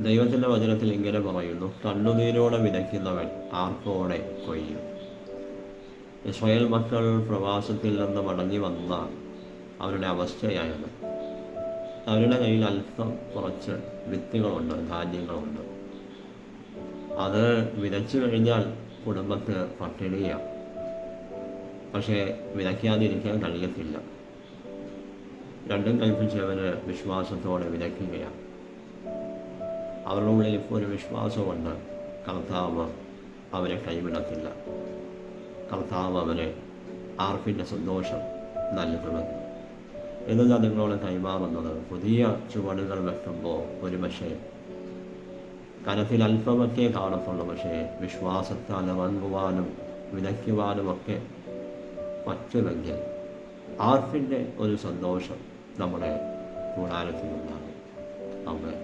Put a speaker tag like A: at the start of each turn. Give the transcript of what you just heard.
A: ദൈവത്തിന്റെ വചനത്തിൽ ഇങ്ങനെ പറയുന്നു കണ്ണുനീരോടെ വിതയ്ക്കുന്നവൻ ആർപ്പോടെ കൊയ്യും? ഇസ്രായേൽ മക്കൾ പ്രവാസത്തിൽ നിന്ന് മടങ്ങി വന്ന അവരുടെ അവസ്ഥയായത് അവരുടെ കയ്യിൽ അല്പം കുറച്ച് വിത്തുകളുണ്ട് ധാന്യങ്ങളുണ്ട്. അത് വിതച്ചു കഴിഞ്ഞാൽ കുടുംബത്തിന് പട്ടിണിയാണ് പക്ഷേ വിതയ്ക്കാതിരിക്കാൻ കഴിയത്തില്ല. രണ്ടും കൽപ്പിച്ചവന് വിശ്വാസത്തോടെ വിതയ്ക്കുകയാണ് അവരുടെ ഉള്ളിൽ ഇപ്പോൾ ഒരു വിശ്വാസമുണ്ട്. കർത്താവ് അവരെ കൈവിടത്തില്ല. കർത്താവ് അവരെ ആർക്കിന്റെ സന്തോഷം നൽകുന്നത് എന്ന് ഞാൻ നിങ്ങളോട് കൈമാറുന്നത് പുതിയ ചുവടുകൾ വെക്കുമ്പോൾ ഒരുപക്ഷെ കനത്തിൽ അല്പമൊക്കെ കാണത്തുള്ളൂ പക്ഷേ വിശ്വാസത്താൽ ഇറങ്ങുവാനും വിതയ്ക്കുവാനുമൊക്കെ പറ്റുമെങ്കിൽ ആർക്കിന്റെ ഒരു സന്തോഷം നമ്മുടെ കൂടാരത്തിലുണ്ടാകും അവിടെ